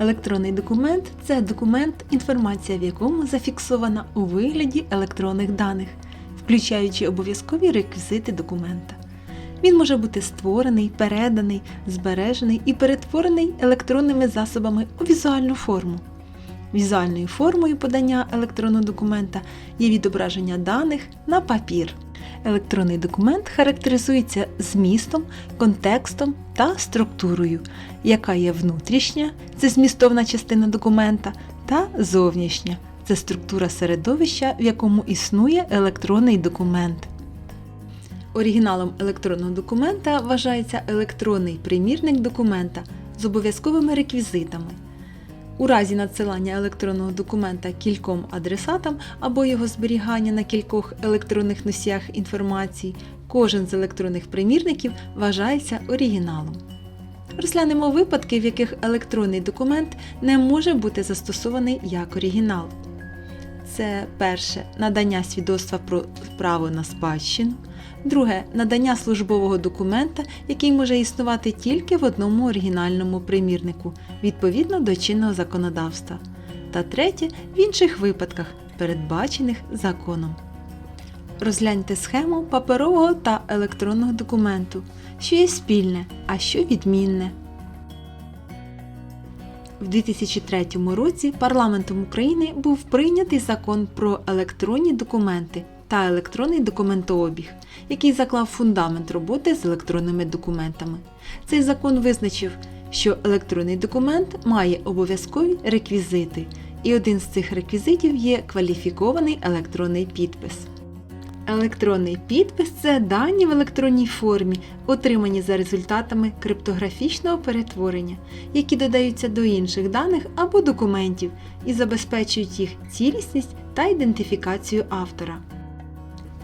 Електронний документ це документ, інформація в якому зафіксована у вигляді електронних даних, включаючи обов'язкові реквізити документа. Він може бути створений, переданий, збережений і перетворений електронними засобами у візуальну форму. Візуальною формою подання електронного документа є відображення даних на папір. Електронний документ характеризується змістом, контекстом та структурою, яка є внутрішня це змістовна частина документа, та зовнішня це структура середовища, в якому існує електронний документ. Оригіналом електронного документа вважається електронний примірник документа з обов'язковими реквізитами. У разі надсилання електронного документа кільком адресатам або його зберігання на кількох електронних носіях інформації, кожен з електронних примірників вважається оригіналом. Розглянемо випадки, в яких електронний документ не може бути застосований як оригінал. Це перше надання свідоцтва про право на спадщину. Друге надання службового документа, який може існувати тільки в одному оригінальному примірнику відповідно до чинного законодавства. Та третє в інших випадках, передбачених законом. Розгляньте схему паперового та електронного документу, що є спільне, а що відмінне. В 2003 році парламентом України був прийнятий закон про електронні документи та електронний документообіг, який заклав фундамент роботи з електронними документами. Цей закон визначив, що електронний документ має обов'язкові реквізити, і один з цих реквізитів є кваліфікований електронний підпис. Електронний підпис це дані в електронній формі, отримані за результатами криптографічного перетворення, які додаються до інших даних або документів і забезпечують їх цілісність та ідентифікацію автора.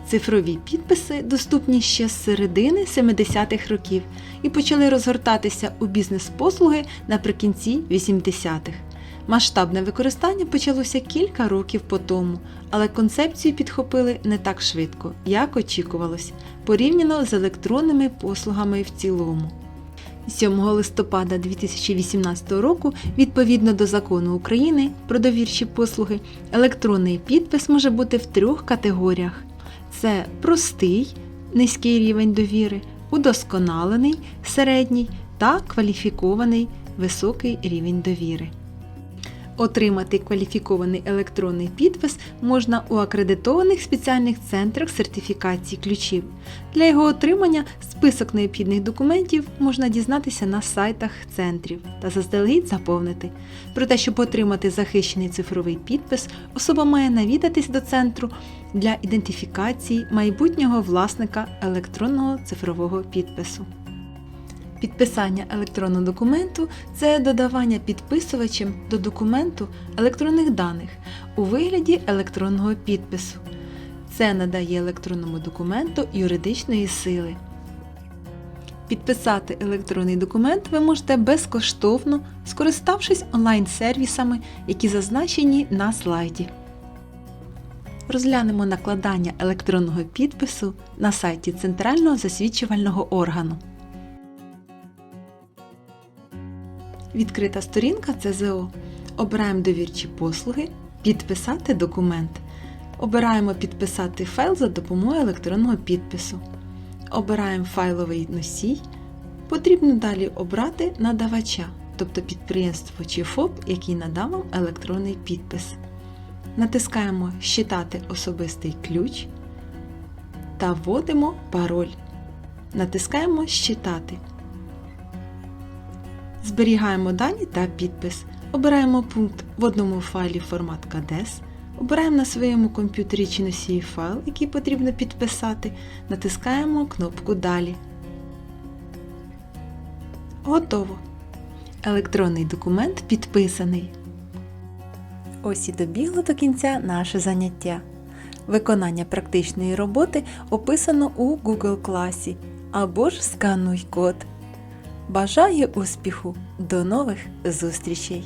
Цифрові підписи доступні ще з середини 70-х років і почали розгортатися у бізнес-послуги наприкінці 80-х. Масштабне використання почалося кілька років по тому, але концепцію підхопили не так швидко, як очікувалось, порівняно з електронними послугами в цілому. 7 листопада 2018 року, відповідно до закону України про довірчі послуги, електронний підпис може бути в трьох категоріях: це простий, низький рівень довіри, удосконалений середній та кваліфікований високий рівень довіри. Отримати кваліфікований електронний підпис можна у акредитованих спеціальних центрах сертифікації ключів. Для його отримання список необхідних документів можна дізнатися на сайтах центрів та заздалегідь заповнити. Про те, щоб отримати захищений цифровий підпис, особа має навідатись до центру для ідентифікації майбутнього власника електронного цифрового підпису. Підписання електронного документу це додавання підписувачем до документу електронних даних у вигляді електронного підпису. Це надає електронному документу юридичної сили. Підписати електронний документ ви можете безкоштовно, скориставшись онлайн-сервісами, які зазначені на слайді. Розглянемо накладання електронного підпису на сайті Центрального засвідчувального органу. Відкрита сторінка ЦЗО. Обираємо довірчі послуги, підписати документ. Обираємо підписати файл за допомогою електронного підпису. Обираємо файловий носій. Потрібно далі обрати надавача, тобто підприємство чи ФОП, який надав вам електронний підпис. Натискаємо Щитати особистий ключ та вводимо пароль. Натискаємо Щитати. Зберігаємо дані та підпис. Обираємо пункт в одному файлі формат KDES. Обираємо на своєму комп'ютері чи носії файл, який потрібно підписати. Натискаємо кнопку Далі. Готово. Електронний документ підписаний. Ось і добігло до кінця наше заняття. Виконання практичної роботи описано у Google класі або ж скануй код. Бажаю успіху! До нових зустрічей!